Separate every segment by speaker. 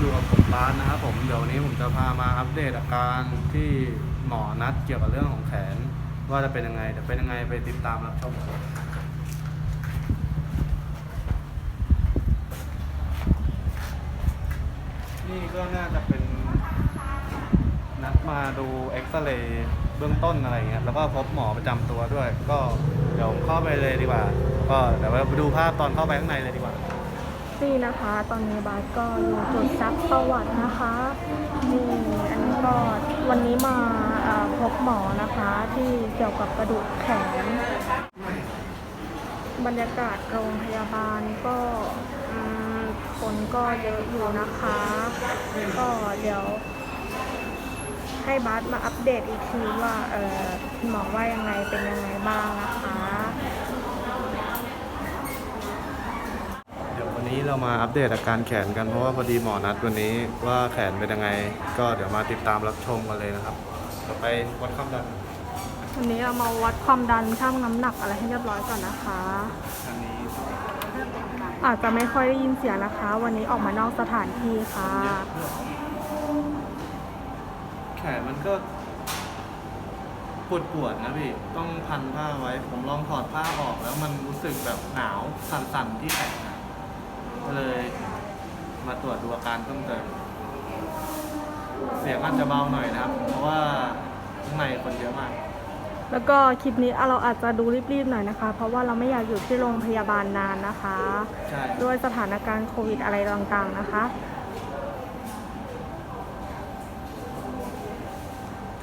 Speaker 1: อยู่กับผมร้านนะครับผมเดี๋ยววันนี้ผมจะพามาอัปเดตอาการที่หมอนัดเกี่ยวกับเรื่องของแขน ว่าจะเป็นยังไงเดี๋ยวเป็นยังไงไปติดตามรับชมกันนี่ก็น่าจะเป็นนัดมาดูเอ็กซเรย์เบื้องต้นอะไรเงี้ยแล้วก็พบหมอประจำตัวด้วย ก็เดี๋ยวเข้าไปเลยดีกว่า ก็เดี๋ยวไปดูภาพตอนเข้าไปข้างในเลยดีกว่า
Speaker 2: นี่นะคะ ตอนนี้บาสก็อยู่จุดซักประวัตินะคะนี่อันนี้ก็วันนี้มาพบหมอนะคะที่เกี่ยวกับกระดูกแขน บรรยากาศโรงพยาบาลก็คนก็เยอะอยู่นะคะ ก็เดี๋ยว ให้บาสมาอัปเดตอีกทีว่าเออหมอว่ายังไงเป็นยังไงบ้างนะคะ
Speaker 1: เดี๋ยววั นนี้เรามาอัปเดตอาการแขนกันเพราะว่าพอดีหมอนัดวันนี้ว่าแขนเป็นยังไง ก็เดี๋ยวมาติดตามรับชมกันเลยนะครับต่อไปวัดความดัน
Speaker 2: วันนี้เรามาวัดความดันชั่งน้ำหนักอะไรให้เรียบร้อยก่อนนะคะ
Speaker 1: อันนี้
Speaker 2: อาจจะไม่ค่อยได้ยินเสียงนะคะ วันนี้ออกมานอกสถานที่ค่ะ
Speaker 1: แขนมันก็ปวดปวดๆนะพี่ ต้องพันผ้าไว้ ผมลองถอดผ้าออกแล้วมันรู้สึกแบบหนาวสั่นๆที่แขนนะ ก็เลยมาตรวจดูอาการเพิ่มเติม เสียงอาจจะเบาหน่อยนะครับ เพราะว่าข้างในคนเยอะมาก
Speaker 2: แล้วก็คลิปนี้เราอาจจะดูรีบๆหน่อยนะคะ เพราะว่าเราไม่อยากอยู่ที่โรงพยาบาลนานนะคะ
Speaker 1: ใช่
Speaker 2: ด้วยสถานการณ์โควิดอะไรต่างๆนะคะ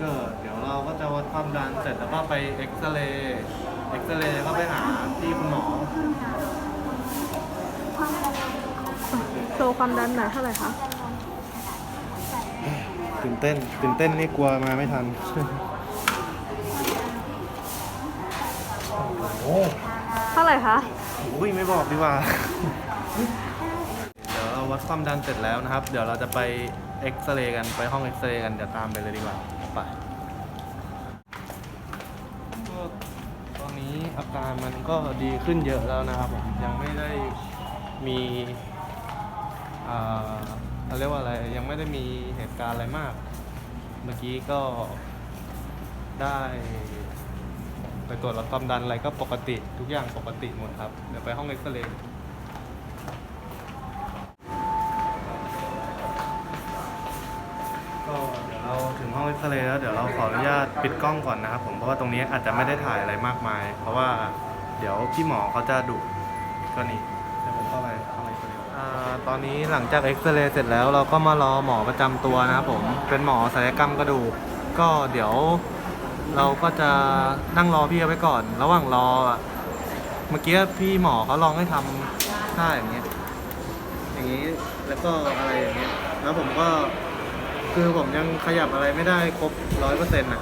Speaker 1: ก็เดี๋ยวเราก็จะวัดความดันเสร็จแล้วก็ไปเอ็กซเรย์ เอ็กซเรย์ก็ไปหาที่คุณหมอ
Speaker 2: โชว์ความดันหน่อยเท่าไหร่คะ
Speaker 1: ตื่นเต้นตื่นเต้นนี่กลัวมาไม่ทัน โอ้
Speaker 2: เท่าไหร่คะ
Speaker 1: โหไม่บอกดีกว่า เดี๋ยวเราวัดความดันเสร็จแล้วนะครับ เดี๋ยวเราจะไปเอ็กซเรย์กันไปห้องเอ็กซเรย์กันเดี๋ยวตามไปเลยดีกว่าไปก็ตอนนี้อาการมันก็ดีขึ้นเยอะแล้วนะครับผมยังไม่ได้ มีเขาเรียกว่าอะไรยังไม่ได้มีเหตุการณ์อะไรมาก เมื่อกี้ก็ได้ไปตรวจวัดความดันอะไรก็ปกติทุกอย่างปกติหมดครับ เดี๋ยวไปห้องเอ็กซเรย์ก็เดี๋ยวเราถึงห้องเอ็กซเรย์แล้วเดี๋ยวเราขออนุญาตปิดกล้องก่อนนะครับผมเพราะว่าตรงนี้อาจจะไม่ได้ถ่ายอะไรมากมาย เพราะว่าเดี๋ยวพี่หมอเขาจะดุก็นี่ ตอนนี้หลังจากเอ็กซเรย์เสร็จแล้วเราก็มารอหมอประจำตัวนะครับผม เป็นหมอศัลยกรรมกระดูก ก็เดี๋ยว เราก็จะนั่งรอพี่เอาไว้ก่อน ระหว่างรออะเมื่อกี้พี่หมอเขาลองให้ทำท่าอย่างเงี้ย อย่างนี้แล้วก็อะไรอย่างเงี้ย แล้วผมก็คือผมยังขยับอะไรไม่ได้ครบร้อยเปอร์เซ็นต์อะ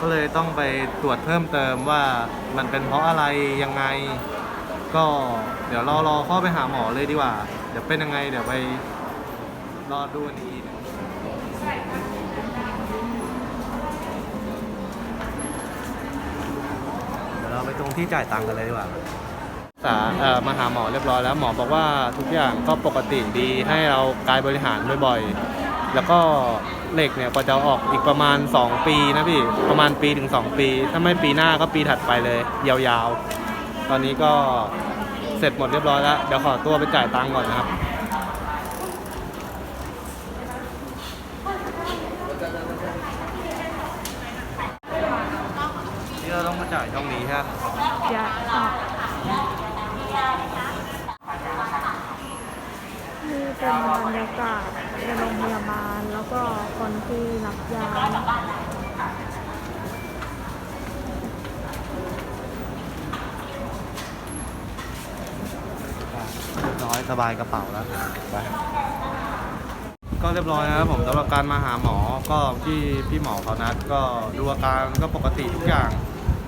Speaker 1: ก็เลยต้องไปตรวจเพิ่มเติมว่ามันเป็นเพราะอะไรยังไง ก็เดี๋ยวรอรอเข้าไปหาหมอเลยดีกว่า เดี๋ยวเป็นยังไง เดี๋ยวไปรอดูกันอีกทีหนึงเดี๋ยวเราไปตรงที่จ่ายตังค์กันเลยดีกว่า สาเอ่อมาหาหมอเรียบร้อยแล้วหมอบอกว่าทุกอย่างก็ปกติดีให้เรากายบริหารบ่อยๆ แล้วก็เหล็กเนี่ยก็จะออกอีกประมาณ 2 ปีนะพี่ ประมาณปีถึง 2 ปี ถ้าไม่ปีหน้าก็ปีถัดไปเลย ยาวๆ ตอนนี้ก็เสร็จหมดเรียบร้อยแล้ว เดี๋ยวขอตัวไปจ่ายตังค์ก่อนนะครับ นี่เราต้องมาจ่ายช่องนี้ใช่ไหม
Speaker 2: ยาอะนี่เป็นบรรยากาศในโรงพยาบาลแล้วก็คนที่รับยา
Speaker 1: เรียบร้อย สบายกระเป๋าแล้วไปก็เรียบร้อยนะครับผมสำหรับการมาหาหมอก็ที่พี่หมอเขานัดก็ดูอาการก็ปกติทุกอย่าง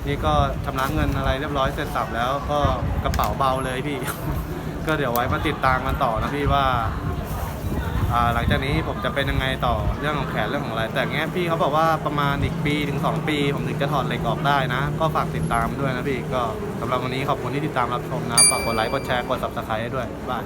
Speaker 1: นี่ก็ชำระเงินอะไรเรียบร้อยเสร็จสับแล้วก็กระเป๋าเบาเลยพี่ ก็เดี๋ยวไว้มาติดตามกันต่อนะพี่ว่าอ่า หลังจากนี้ผมจะเป็นยังไงต่อเรื่องของแขนเรื่องของอะไร แต่เงี้ยพี่เขาบอกว่าประมาณอีกปีถึง 2 ปี ผมถึงจะถอดเหล็กออกได้นะ ก็ฝากติดตามด้วยนะพี่ก็สำหรับวันนี้ขอบคุณที่ติดตามรับชมนะฝากกดไลค์กดแชร์กดซับสไครต์ให้ด้วยบ๊ายบาย